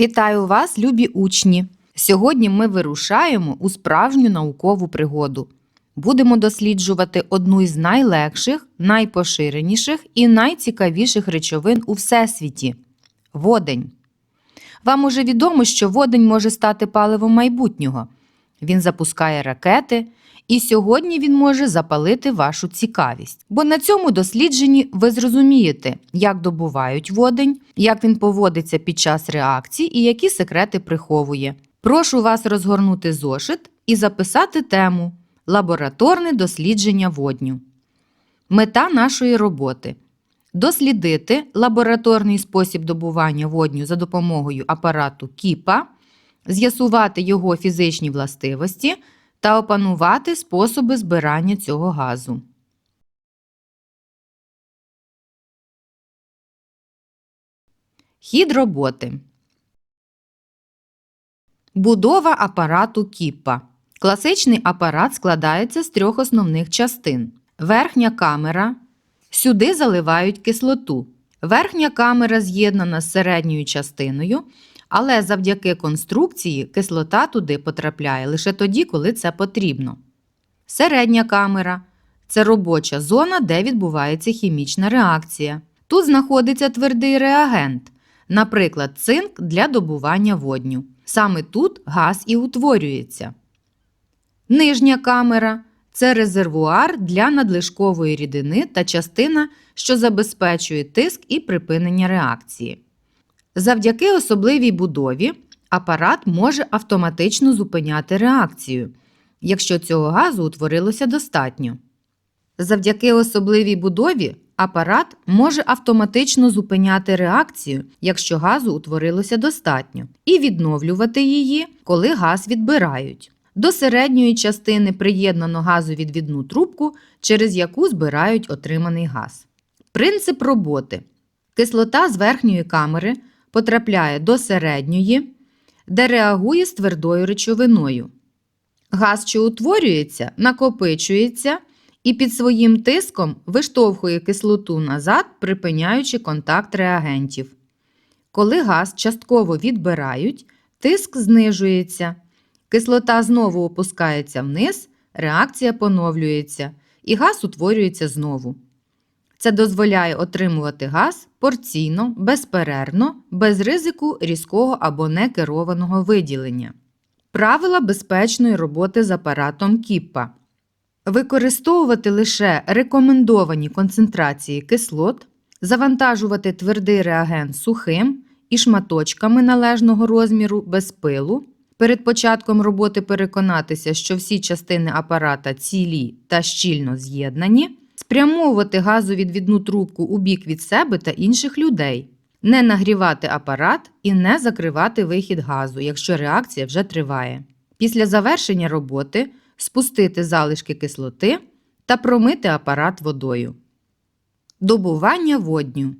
Вітаю вас, любі учні! Сьогодні ми вирушаємо у справжню наукову пригоду. Будемо досліджувати одну із найлегших, найпоширеніших і найцікавіших речовин у всесвіті водень. Вам уже відомо, що водень може стати паливом майбутнього. Він запускає ракети, і сьогодні він може запалити вашу цікавість. Бо на цьому дослідженні ви зрозумієте, як добувають водень, як він поводиться під час реакцій і які секрети приховує. Прошу вас розгорнути зошит і записати тему Лабораторне дослідження водню. Мета нашої роботи дослідити лабораторний спосіб добування водню за допомогою апарату Кіпа, з'ясувати його фізичні властивості та опанувати способи збирання цього газу. Хід роботи. Будова апарату Кіпа. Класичний апарат складається з трьох основних частин. Верхня камера. Сюди заливають кислоту. Верхня камера з'єднана з середньою частиною, але завдяки конструкції кислота туди потрапляє лише тоді, коли це потрібно. Середня камера це робоча зона, де відбувається хімічна реакція. Тут знаходиться твердий реагент, наприклад, цинк для добування водню. Саме тут газ і утворюється. Нижня камера це резервуар для надлишкової рідини та частина, що забезпечує тиск і припинення реакції. Завдяки особливій будові апарат може автоматично зупиняти реакцію, якщо цього газу утворилося достатньо. Завдяки особливій будові апарат може автоматично зупиняти реакцію, якщо газу утворилося достатньо, і відновлювати її, коли газ відбирають. До середньої частини приєднано газовідвідну трубку, через яку збирають отриманий газ. Принцип роботи. Кислота з верхньої камери потрапляє до середньої, де реагує з твердою речовиною. Газ, що утворюється, накопичується і під своїм тиском виштовхує кислоту назад, припиняючи контакт реагентів. Коли газ частково відбирають, тиск знижується. Кислота знову опускається вниз, реакція поновлюється, і газ утворюється знову. Це дозволяє отримувати газ порційно, безперервно, без ризику різкого або некерованого виділення. Правила безпечної роботи з апаратом Кіппа. Використовувати лише рекомендовані концентрації кислот, завантажувати твердий реагент сухим і шматочками належного розміру без пилу. Перед початком роботи переконатися, що всі частини апарата цілі та щільно з'єднані, спрямовувати газовідвідну трубку у бік від себе та інших людей, не нагрівати апарат і не закривати вихід газу, якщо реакція вже триває. Після завершення роботи спустити залишки кислоти та промити апарат водою. Добування водню.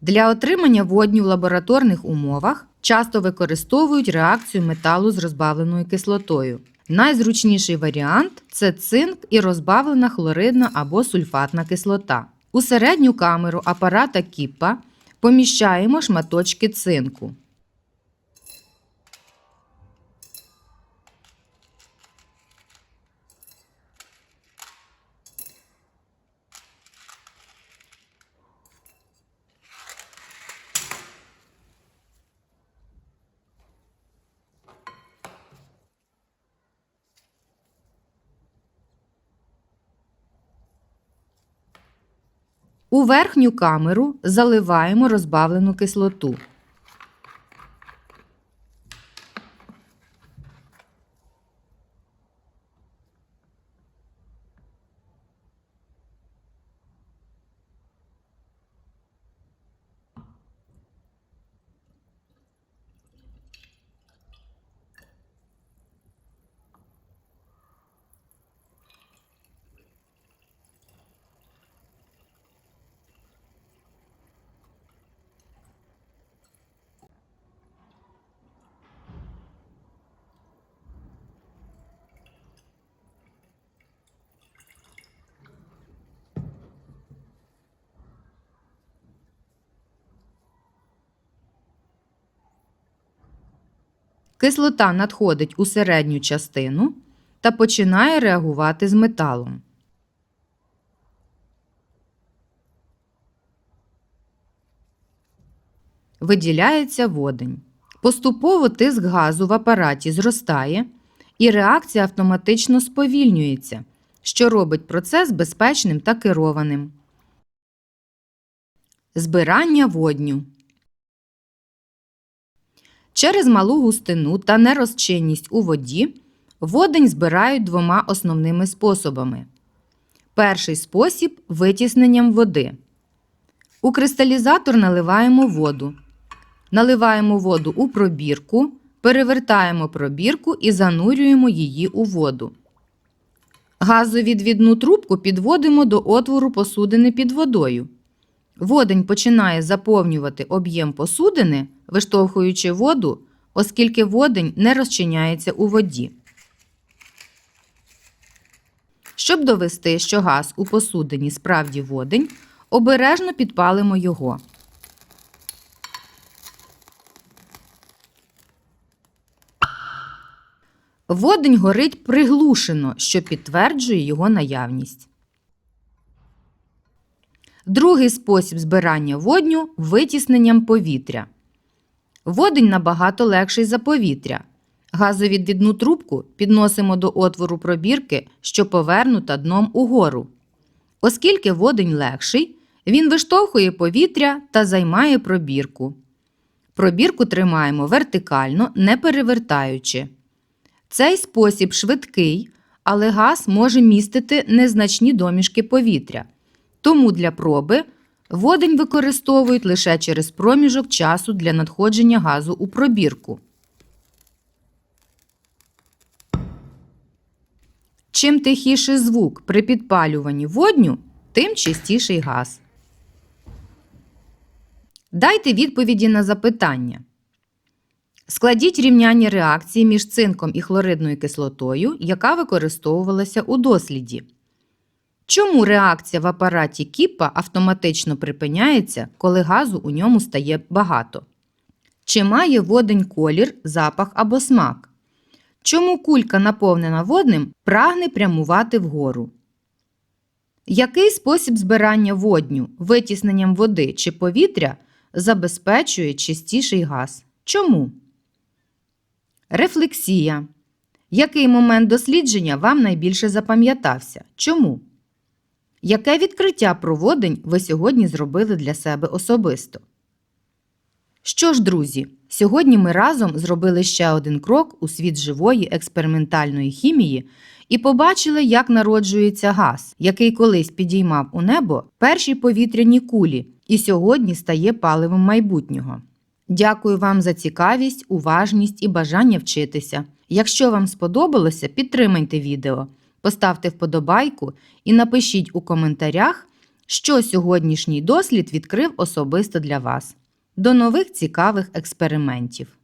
Для отримання водню в лабораторних умовах часто використовують реакцію металу з розбавленою кислотою. Найзручніший варіант це цинк і розбавлена хлоридна або сульфатна кислота. У середню камеру апарата кіпа поміщаємо шматочки цинку. У верхню камеру заливаємо розбавлену кислоту. Кислота надходить у середню частину та починає реагувати з металом. Виділяється водень. Поступово тиск газу в апараті зростає, і реакція автоматично сповільнюється, що робить процес безпечним та керованим. Збирання водню. Через малу густину та нерозчинність у воді водень збирають двома основними способами. Перший спосіб витісненням води. У кристалізатор наливаємо воду. Наливаємо воду у пробірку, перевертаємо пробірку і занурюємо її у воду. Газовідвідну трубку підводимо до отвору посудини під водою. Водень починає заповнювати об'єм посудини, виштовхуючи воду, оскільки водень не розчиняється у воді. Щоб довести, що газ у посудині справді водень, обережно підпалимо його. Водень горить приглушено, що підтверджує його наявність. Другий спосіб збирання водню витісненням повітря. Водень набагато легший за повітря. Газовідвідну трубку підносимо до отвору пробірки, що повернута дном угору. Оскільки водень легший, він виштовхує повітря та займає пробірку. Пробірку тримаємо вертикально, не перевертаючи. Цей спосіб швидкий, але газ може містити незначні домішки повітря. Тому для проби водень використовують лише через проміжок часу для надходження газу у пробірку. Чим тихіший звук при підпалюванні водню, тим чистіший газ. Дайте відповіді на запитання. Складіть рівняння реакції між цинком і хлоридною кислотою, яка використовувалася у досліді. Чому реакція в апараті Кіпа автоматично припиняється, коли газу у ньому стає багато? Чи має водень колір, запах або смак? Чому кулька, наповнена водним, прагне прямувати вгору? Який спосіб збирання водню витісненням води чи повітря забезпечує чистіший газ? Чому? Рефлексія. Який момент дослідження вам найбільше запам'ятався? Чому? Яке відкриття про водень ви сьогодні зробили для себе особисто? Що ж, друзі, сьогодні ми разом зробили ще один крок у світ живої експериментальної хімії і побачили, як народжується газ, який колись підіймав у небо перші повітряні кулі і сьогодні стає паливом майбутнього. Дякую вам за цікавість, уважність і бажання вчитися. Якщо вам сподобалося, підтримайте відео, поставте вподобайку і напишіть у коментарях, що сьогоднішній дослід відкрив особисто для вас. До нових цікавих експериментів!